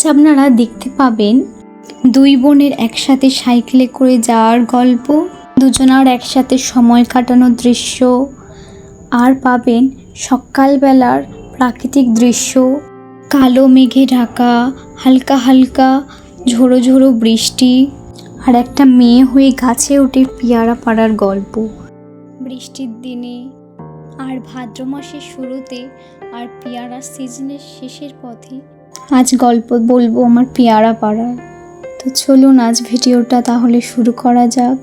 আজ আপনারা দেখতে পাবেন দুই বোনের একসাথে সাইকেলে করে যাওয়ার গল্প, দুজনার একসাথে সময় কাটানোর দৃশ্য, আর পাবেন সকালবেলার প্রাকৃতিক দৃশ্য। কালো মেঘে ঢাকা, হালকা হালকা, ঝোড়ো ঝোড়ো বৃষ্টি, আর একটা মেয়ে হয়ে গাছে ওঠে পেয়ারা পাড়ার গল্প। বৃষ্টির দিনে আর ভাদ্র মাসের শুরুতে আর পেয়ারার সিজনের শেষের পথে আজ গল্প বলব আমার পেয়ারা পাড়ার। তো চলুন আজ ভিডিওটা তাহলে শুরু করা যাক।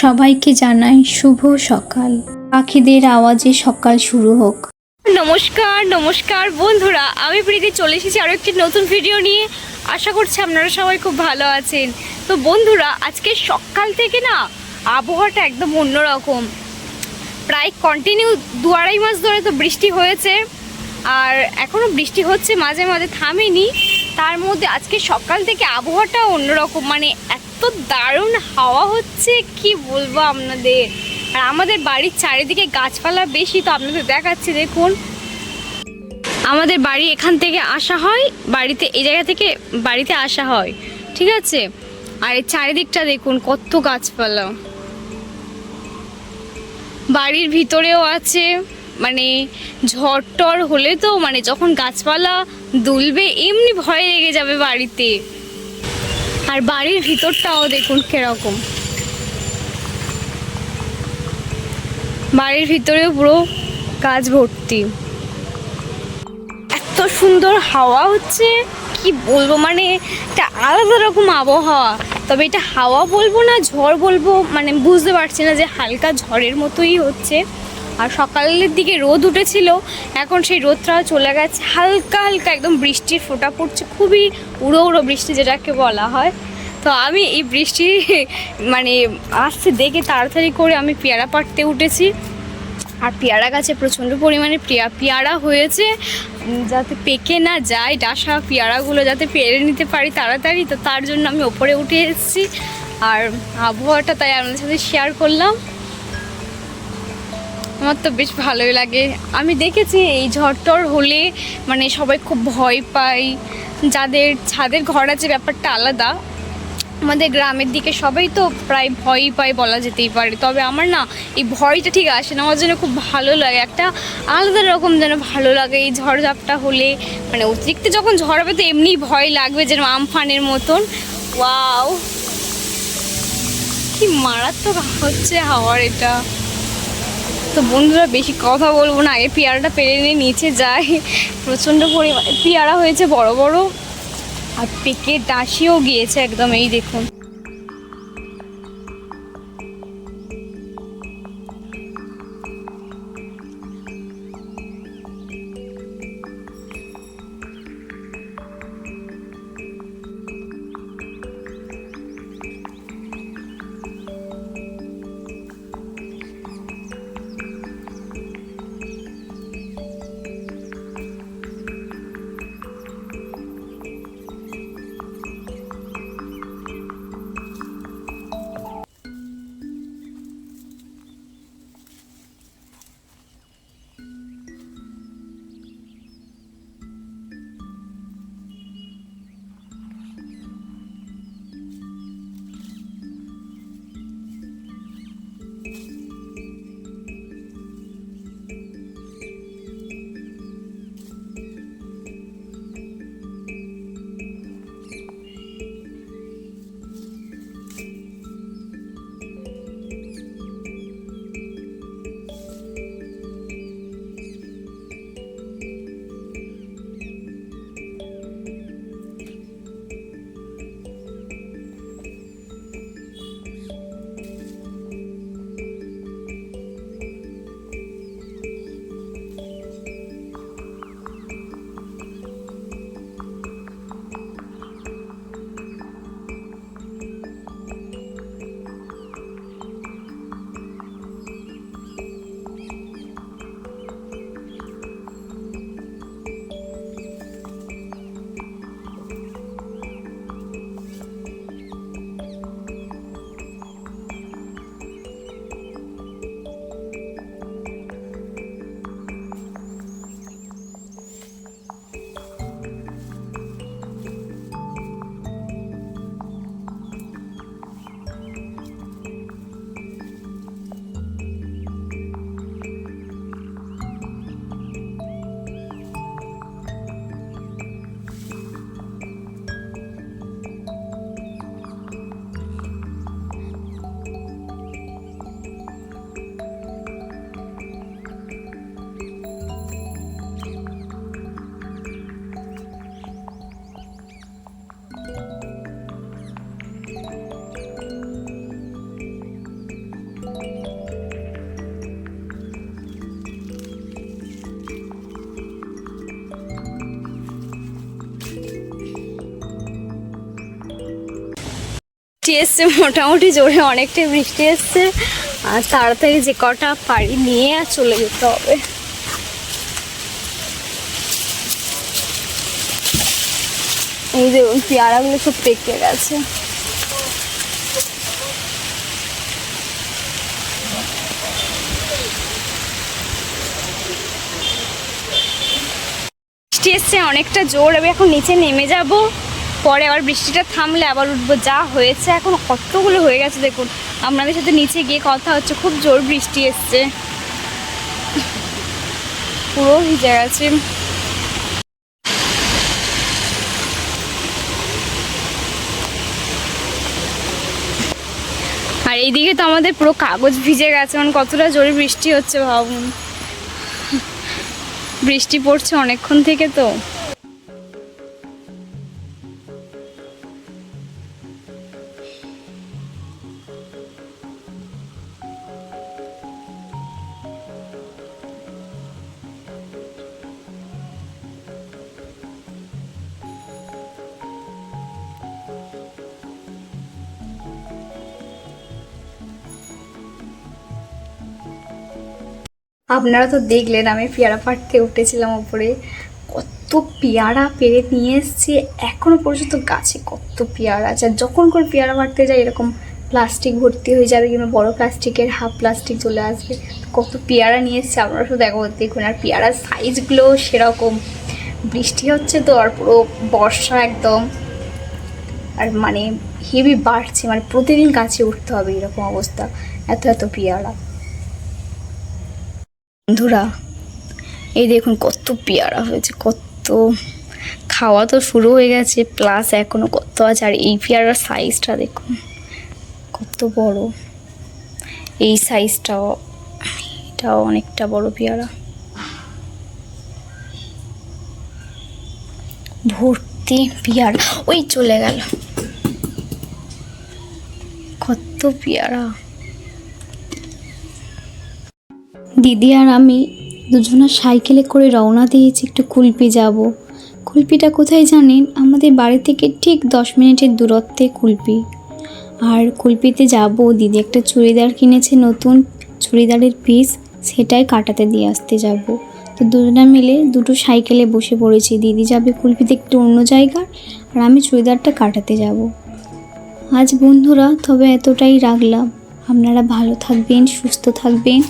সবাইকে জানাই শুভ সকাল। পাখিদের আওয়াজে সকাল শুরু হোক। নমস্কার নমস্কার বন্ধুরা, আমি প্রীতি, চলে এসেছি আরও একটি নতুন ভিডিও নিয়ে। আশা করছি আপনারা সবাই খুব ভালো আছেন। তো বন্ধুরা, আজকে সকাল থেকে না আবহাওয়াটা একদম অন্যরকম। প্রায় কন্টিনিউ দু আড়াই মাস ধরে তো বৃষ্টি হয়েছে। আর এখনও বৃষ্টি হচ্ছে, মাঝে মাঝে থামেনি। তার মধ্যে আজকে সকাল থেকে আবহাওয়াটা অন্যরকম মানে এত দারুণ হাওয়া হচ্ছে, কি বলব আপনাদের? আর আমাদের বাড়ির চারিদিকে গাছপালা বেশি, তো আপনাদের দেখাচ্ছি, দেখুন। আমাদের বাড়ি এখান থেকে আসা হয়, বাড়িতে, এই জায়গা থেকে বাড়িতে আসা হয়, ঠিক আছে? আর এই চারিদিকটা দেখুন, কত গাছপালা। বাড়ির ভিতরেও আছে। মানে ঝড় টর হলে তো মানে যখন গাছপালা দুলবে, এমনি ভয় লেগে যাবে বাড়িতে। আর বাড়ির ভিতরটাও দেখুন কীরকম। বাড়ির ভিতরেও পুরো গাছ ভর্তি। এত সুন্দর হাওয়া হচ্ছে, কি বলব? মানে একটা আলাদা রকম আবহাওয়া। তবে এটা হাওয়া বলব না, ঝড় বলব মানে বুঝতে পারছি না যে হালকা ঝড়ের মতোই হচ্ছে। আর সকালের দিকে রোদ উঠেছিল, এখন সেই রোদটাও চলে গেছে। হালকা হালকা একদম বৃষ্টির ফোটা পড়ছে, খুবই উড়ো উড়ো বৃষ্টি যেটাকে বলা হয়। তো আমি এই বৃষ্টি মানে আসছে দেখে তাড়াতাড়ি করে আমি পেয়ারা পাড়তে উঠেছি। আর পেয়ারা গাছে প্রচণ্ড পরিমাণে পেয়া, পেয়ারা হয়েছে। যাতে পেকে না যায়, ডাসা পেয়ারাগুলো যাতে পেরে নিতে পারি তাড়াতাড়ি, তো তার জন্য আমি ওপরে উঠে এসেছি। আর আবহাওয়াটা তাই আপনাদের সাথে শেয়ার করলাম। আমার তো বেশ ভালোই লাগে। আমি দেখেছি এই ঝড় টর হলে মানে সবাই খুব ভয় পায়। যাদের, ছাদের ঘর আছে ব্যাপারটা আলাদা। আমাদের গ্রামের দিকে সবাই তো প্রায় ভয়ই পায় বলা যেতেই পারে। তবে আমার না এই ভয়টা ঠিক আসে না। আমার জন্য খুব ভালো লাগে। একটা আলাদা রকম যেন ভালো লাগে এই ঝড়ঝাপটা হলে। মানে অতিরিক্ত যখন ঝড় হবে তো এমনি ভয় লাগবে যেন আমফানের মতন। ওয়াও! কি মারাত্মক হচ্ছে হাওয়ার এটা। তো বন্ধুরা বেশি কথা বলব না, আগে পেয়ারাটা পেরে নিয়ে নিচে যায় প্রচণ্ড পরিমাণে পেয়ারা হয়েছে বড় বড়, আর পেকে ডাসিও গিয়েছে একদম, এই দেখুন। বৃষ্টি এসছে, মোটামুটি জোরে অনেকটাই বৃষ্টি এসছে। আর তাড়াতাড়ি যে কটা পাড়ি নিয়ে আর চলে যেতে হবে। এই দেখুন পেয়ারাগুলো সব পেকে গেছে। বৃষ্টি এসছে, অনেকটা জোর। আমি এখন নিচে নেমে যাব। পরে আবার বৃষ্টিটা থামলে আবার উঠবো, যা হয়েছে। এখন কতগুলো হয়ে গেছে দেখুন। আপনাদের সাথে নিচে গিয়ে কথা হচ্ছে, খুব জোর বৃষ্টি এসছে। পুরো ভিজে গেছে। আর এইদিকে তো আমাদের পুরো কাগজ ভিজে গেছে মানে কতটা জোরে বৃষ্টি হচ্ছে ভাবুন। বৃষ্টি পড়ছে অনেকক্ষণ থেকে তো। আপনারা তো দেখলেন, আমি পেয়ারা পাড়তে উঠেছিলাম ওপরে কত পেয়ারা পেরে নিয়ে এসেছি, এখনও পর্যন্ত গাছে কত পেয়ারা আছে। যখন করে পেয়ারা পাড়তে যাই, এরকম প্লাস্টিক ভর্তি হয়ে যাবে কিংবা বড় প্লাস্টিকের হাফ প্লাস্টিক চলে আসবে, কত পেয়ারা নিয়ে এসেছি। আপনারা শুধু দেখো, দেখুন, আর পেয়ারার সাইজগুলো সেরকম। বৃষ্টি হচ্ছে তো, আর পুরো বর্ষা একদম। আর মানে হেভি বাড়ছে মানে প্রতিদিন গাছে উঠতে হবে, এরকম অবস্থা। এত এত পেয়ারা। বন্ধুরা, এই দেখুন কত পেয়ারা হয়েছে, কত খাওয়া তো শুরু হয়ে গেছে প্লাস এখনও কত আছে, আর এই পেয়ারার সাইজটা দেখুন, কত বড়। এই সাইজটাও এটাও অনেকটা বড় পেয়ারা। ভর্তি পেয়ারা, ওই চলে গেল। কত পেয়ারা। দিদি আর আমি দুজনা সাইকেলে করে রওনা দিয়েছি একটু কুলপি যাব। কুলপিটা কোথায় জানেন? আমাদের বাড়ি থেকে ঠিক দশ মিনিটের দূরত্বে কুলপি। আর কুলপিতে যাব, দিদি একটা চুড়িদার কিনেছে নতুন, চুড়িদারের পিস সেটাই কাটাতে দিয়ে আসতে যাব। তো দুজনা মিলে দুটো সাইকেলে বসে পড়েছি। দিদি যাবে কুলপিতে একটু অন্য জায়গার, আর আমি চুড়িদারটা কাটাতে যাব। আজ বন্ধুরা, তবে এতটাই রাখলাম। আপনারা ভালো থাকবেন, সুস্থ থাকবেন।